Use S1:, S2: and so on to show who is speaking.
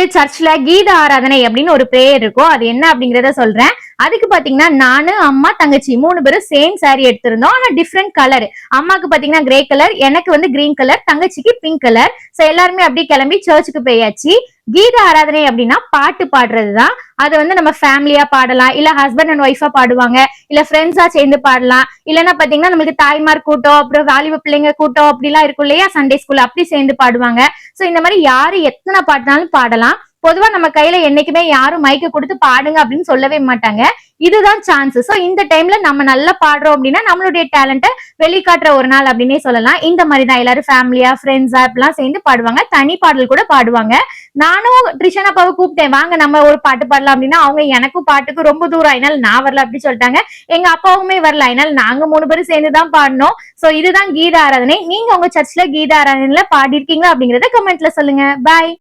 S1: நமக்கு சர்ச்ல கீத ஆராதனை அப்படின்னு ஒரு பிரேயர் இருக்கும் அது என்ன அப்படிங்கறத சொல்றேன். அதுக்கு பாத்தீங்கன்னா நானு அம்மா தங்கச்சி மூணு பேரும் சேம் சாரி எடுத்திருந்தோம். ஆனா டிஃப்ரெண்ட் கலர் அம்மாக்கு பாத்தீங்கன்னா கிரே கலர் எனக்கு வந்து கிரீன் கலர் தங்கச்சிக்கு பிங்க் கலர் சோ எல்லாருமே அப்படியே கிளம்பி சர்ச்சுக்கு போயாச்சு. கீத ஆராதனை அப்படின்னா பாட்டு பாடுறது தான் அது வந்து நம்ம ஃபேமிலியா பாடலாம். இல்ல ஹஸ்பண்ட் அண்ட் ஒய்ஃபா பாடுவாங்க. இல்ல ஃப்ரெண்ட்ஸா சேர்ந்து பாடலாம். இல்லைன்னா பாத்தீங்கன்னா நம்மளுக்கு தாய்மார் கூட்டம் அப்புறம் வாலிப பிள்ளைங்க கூட்டம் அப்படிலாம் இருக்கும் இல்லையா? சண்டே ஸ்கூல் அப்படி சேர்ந்து பாடுவாங்க. சோ இந்த மாதிரி யாரு எத்தனை பாட்டினாலும் பாடலாம். பொதுவா நம்ம கையில என்னைக்குமே யாரும் மைக்க கொடுத்து பாடுங்க அப்படின்னு சொல்லவே மாட்டாங்க. இதுதான் சான்ஸ் சோ இந்த டைம்ல நம்ம நல்லா பாடுறோம் அப்படின்னா நம்மளுடைய டேலண்ட்டை வெளிக்காட்டுற ஒரு நாள் அப்படின்னே சொல்லலாம். இந்த மாதிரி தான் எல்லாரும் ஃபேமிலியா ஃப்ரெண்ட்ஸா இப்பெல்லாம் சேர்ந்து பாடுவாங்க. தனி பாடல் கூட பாடுவாங்க. நானும் ட்ரிஷன் அப்பாவை கூப்பிட்டேன். வாங்க நம்ம ஒரு பாட்டு பாடலாம் அப்படின்னா அவங்க எனக்கும் பாட்டுக்கு ரொம்ப தூரம். அதனால நான் வரல அப்படி சொல்லிட்டாங்க. எங்க அப்பாவுமே வரல. அதனால நாங்க மூணு பேரும் சேர்ந்து தான் பாடினோம் சோ இதுதான் கீத ஆராதனை. நீங்க உங்க சர்ச்ல கீத ஆராதனையில பாடிருக்கீங்களா அப்படிங்கறத கமெண்ட்ல சொல்லுங்க. பாய்